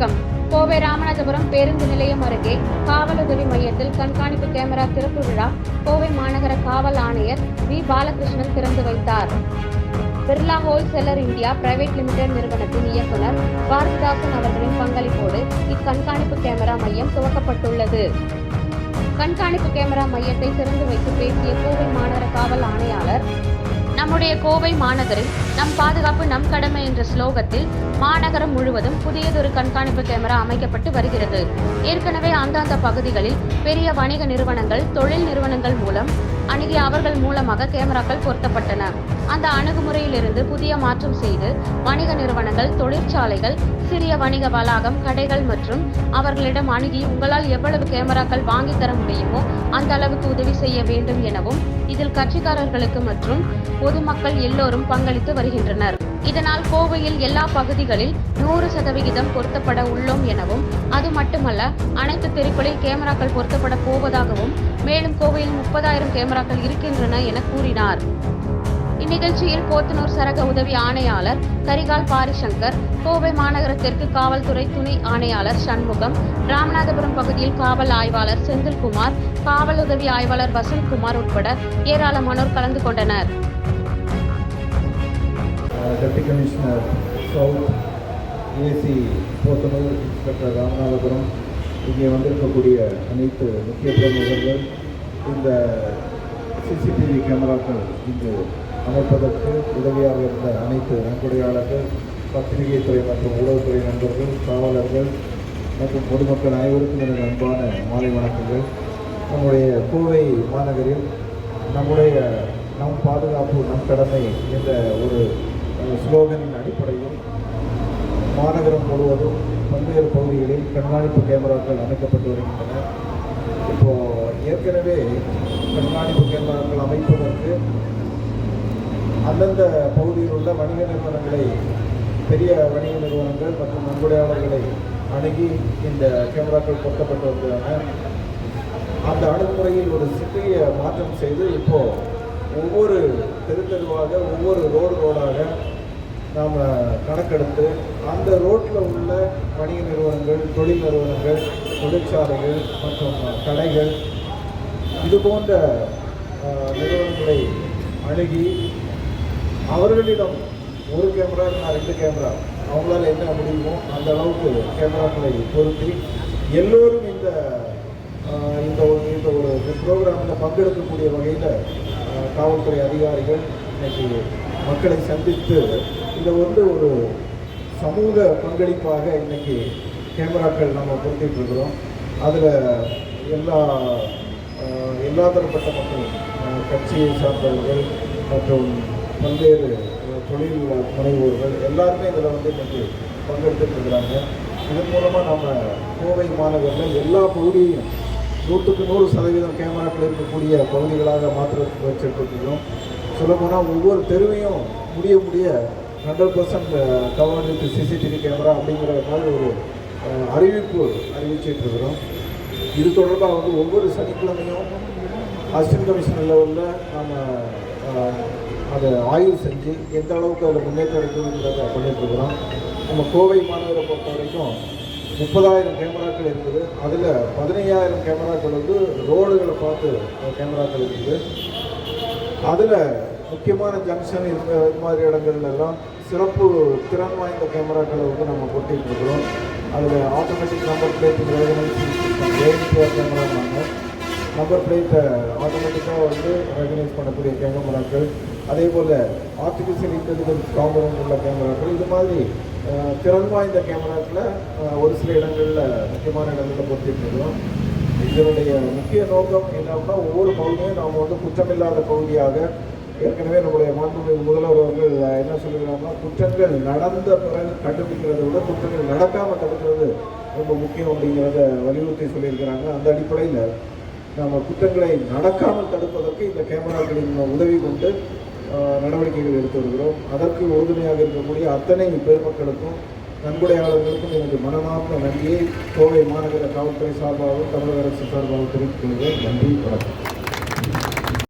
வணக்கம். கோவை ராமநாதபுரம் பேருந்து நிலையம் அருகே காவல் உதவி மையத்தில் கண்காணிப்பு கேமரா திறப்பு விழா கோவை மாநகர காவல் ஆணையர் வி. பாலகிருஷ்ணன் திறந்து வைத்தார். Birla wholesaler India private limited நிறுவனத்தின் இயக்குனர் பாரதிதாசன் அவர்களின் பங்களிப்போடு இக்கண்காணிப்பு கேமரா மையம் துவக்கப்பட்டுள்ளது. கண்காணிப்பு கேமரா மையத்தை திறந்து வைத்து பேசிய கோவை மாநகர நம்முடைய கோவை மாநகரில் நம் பாதுகாப்பு நம் கடமை என்ற ஸ்லோகத்தில் மாநகரம் முழுவதும் புதியதொரு கண்காணிப்பு கேமரா அமைக்கப்பட்டு வருகிறது. ஏற்கனவே அந்தந்த பகுதிகளில் பெரிய வணிக நிறுவனங்கள் தொழில் நிறுவனங்கள் மூலம் அணுகி அவர்கள் மூலமாக கேமராக்கள் பொருத்தப்பட்டன. அந்த அணுகுமுறையிலிருந்து புதிய மாற்றம் செய்து வணிக நிறுவனங்கள் தொழிற்சாலைகள் சிறிய வணிக வளாகம் கடைகள் மற்றும் அவர்களிடம் அணுகி உங்களால் எவ்வளவு கேமராக்கள் வாங்கி தர முடியுமோ அந்த அளவுக்கு உதவி செய்ய வேண்டும் எனவும் இதில் கட்சிக்காரர்களுக்கு மற்றும் பொதுமக்கள் மக்கள் எல்லோரும் பங்களித்து வருகின்றனர். இதனால் கோவையில் எல்லா பகுதிகளில் நூறு சதவிகிதம் பொருத்தப்பட உள்ளோம் எனவும் அது மட்டுமல்ல அனைத்து தெருக்களில் கேமராக்கள் பொருத்தப்பட போவதாகவும் மேலும் கோவையில் முப்பதாயிரம் கேமராக்கள் இருக்கின்றன என கூறினார். இந்நிகழ்ச்சியில் போத்தனூர் சரக உதவி ஆணையாளர் கரிகால் பாரிசங்கர் கோவை மாநகர தெற்கு காவல்துறை துணை ஆணையாளர் சண்முகம் ராமநாதபுரம் பகுதியில் காவல் ஆய்வாளர் செந்தில்குமார் காவல் உதவி ஆய்வாளர் வசந்த்குமார் உட்பட ஏராளமானோர் கலந்து கொண்டனர். Deputy commissioner south AC Podanur inspector Ramanathapuram இங்கே வந்திருக்கக்கூடிய அனைத்து முக்கிய பிரமுகர்கள் இந்த சிசிடிவி கேமராக்கள் இங்கு அமைப்பதற்கு உதவியாக இருந்த அனைத்து நன்கொடையாளர்கள் பத்திரிகை துறை மற்றும் உளவுத்துறை நண்பர்கள் காவலர்கள் மற்றும் பொதுமக்கள் அனைவருக்கும் எனது அன்பான மாலை வணக்கங்கள். நம்முடைய கோவை மாநகரில் நம்முடைய நம் பாதுகாப்பு நம் கடமை என்ற ஒரு ஸ்லோகனின் அடிப்படையில் மாநகரம் முழுவதும் பல்வேறு பகுதிகளில் கண்காணிப்பு கேமராக்கள் அமைக்கப்பட்டு வருகின்றன. இப்போ ஏற்கனவே கண்காணிப்பு கேமராக்கள் அமைப்பதற்கு அந்தந்த பகுதியில் உள்ள வணிக நிறுவனங்களை பெரிய வணிக நிறுவனங்கள் மற்றும் நன்கொடையாளர்களை அணுகி இந்த கேமராக்கள் பொருத்தப்பட்டு வந்தன அந்த அணுகுமுறையில் ஒரு சிறிய மாற்றம் செய்து இப்போ ஒவ்வொரு தெரு தெருவாக ஒவ்வொரு ரோடு ரோடாக நாம் கணக்கெடுத்து அந்த ரோட்டில் உள்ள வணிக நிறுவனங்கள் தொழில் நிறுவனங்கள் தொழிற்சாலைகள் மற்றும் கடைகள் இது போன்ற நிறுவனங்களை அணுகி அவர்களிடம் ஒரு கேமரா இல்லைனா ரெண்டு கேமரா. அவங்களால என்ன முடியுமோ அந்த அளவுக்கு கேமராக்களை பொருத்தி எல்லோரும் இந்த இந்த ஒரு இந்த ஒரு ப்ரோக்ராமில் பங்கெடுக்கக்கூடிய வகையில் காவல்துறை அதிகாரிகள் இன்னைக்கு மக்களை சந்தித்து இதை வந்து ஒரு சமூக பங்களிப்பாக இன்றைக்கி கேமராக்கள் நம்ம கொடுத்துட்ருக்குறோம் அதில் எல்லா எல்லா தரப்பட்ட மக்கள் கட்சியை சார்ந்தவர்கள் மற்றும் பல்வேறு தொழில் முனைவோர்கள் எல்லாருமே இதில் வந்து இன்றைக்கி பங்கெடுத்துட்டு இருக்கிறாங்க. இதன் மூலமாக நம்ம கோவை மாநகரில் எல்லா பகுதியையும் நூற்றுக்கு நூறு சதவீதம் கேமராக்கள் இருக்கக்கூடிய பகுதிகளாக மாற்ற முயற்சிட்டுருக்கிறோம் சொல்லப்போனால் ஒவ்வொரு தெருவையும் முடிய முடிய hundred percent cover with CCTV camera அப்படிங்கிற மாதிரி ஒரு அறிவிப்பு அறிவிச்சிட்டு இருக்கிறோம் இது தொடர்பாக வந்து ஒவ்வொரு சனிக்கிழமையும் அசிஸ்டன்ட் கமிஷனர் லெவலில் நாம் அதை ஆய்வு செஞ்சு எந்த அளவுக்கு அதில் முன்னேற்றம் இருக்குதுங்கிறத பண்ணிட்டுருக்குறோம். நம்ம கோவை மாநகரை பொறுத்த வரைக்கும் முப்பதாயிரம் கேமராக்கள் இருக்குது. அதில் பதினையாயிரம் கேமராக்கள் வந்து ரோடுகளை பார்த்து கேமராக்கள் இருக்குது. அதில் முக்கியமான ஜங்ஷன் இந்த இது மாதிரி இடங்கள்லாம் சிறப்பு திறன் வாய்ந்த கேமராக்களை வந்து நம்ம பொட்டிட்டு இருக்கிறோம். அதில் ஆட்டோமேட்டிக் நம்பர் பிளேட் ரெகனைஸ் கேமராங்க நம்பர் பிளேட்டை ஆட்டோமேட்டிக்காக வந்து ரெகனைஸ் பண்ணக்கூடிய கேமராக்கள். அதே போல் ஆர்டிஃபிஷியல் இன்டெலிஜென்ஸ் காம்பனண்ட் உள்ள கேமராக்கள். இது மாதிரி திறன் வாய்ந்த கேமராக்களை ஒரு சில இடங்களில் முக்கியமான இடங்களில் பொறுத்திருக்கிறோம் இதனுடைய முக்கிய நோக்கம் என்னன்னா ஒவ்வொரு பகுதியும் நாம் வந்து குற்றமில்லாத பகுதியாக ஏற்கனவே நம்முடைய மாண்புமிகு முதல்வர் அவர்கள் என்ன சொல்லுகிறாங்கன்னா குற்றங்கள் நடந்த பிறகு கண்டுபிடிக்கிறதை விட குற்றங்கள் நடக்காமல் தடுக்கிறது ரொம்ப முக்கியம் அப்படிங்கிறத வலியுறுத்தி சொல்லியிருக்கிறாங்க. அந்த அடிப்படையில் நம்ம குற்றங்களை நடக்காமல் தடுப்பதற்கு இந்த கேமராக்களின் உதவி கொண்டு நடவடிக்கைகள் எடுத்து வருகிறோம். அதற்கு உறுதுணையாக இருக்கக்கூடிய அத்தனை பெருமக்களுக்கும் நன்கொடையாளர்களுக்கும் எனது மனமார்ந்த நன்றியை கோவை மாநகர காவல்துறை சார்பாகவும் தமிழக அரசு சார்பாகவும் தெரிவித்துக் கொள்கிறேன். நன்றி வணக்கம்.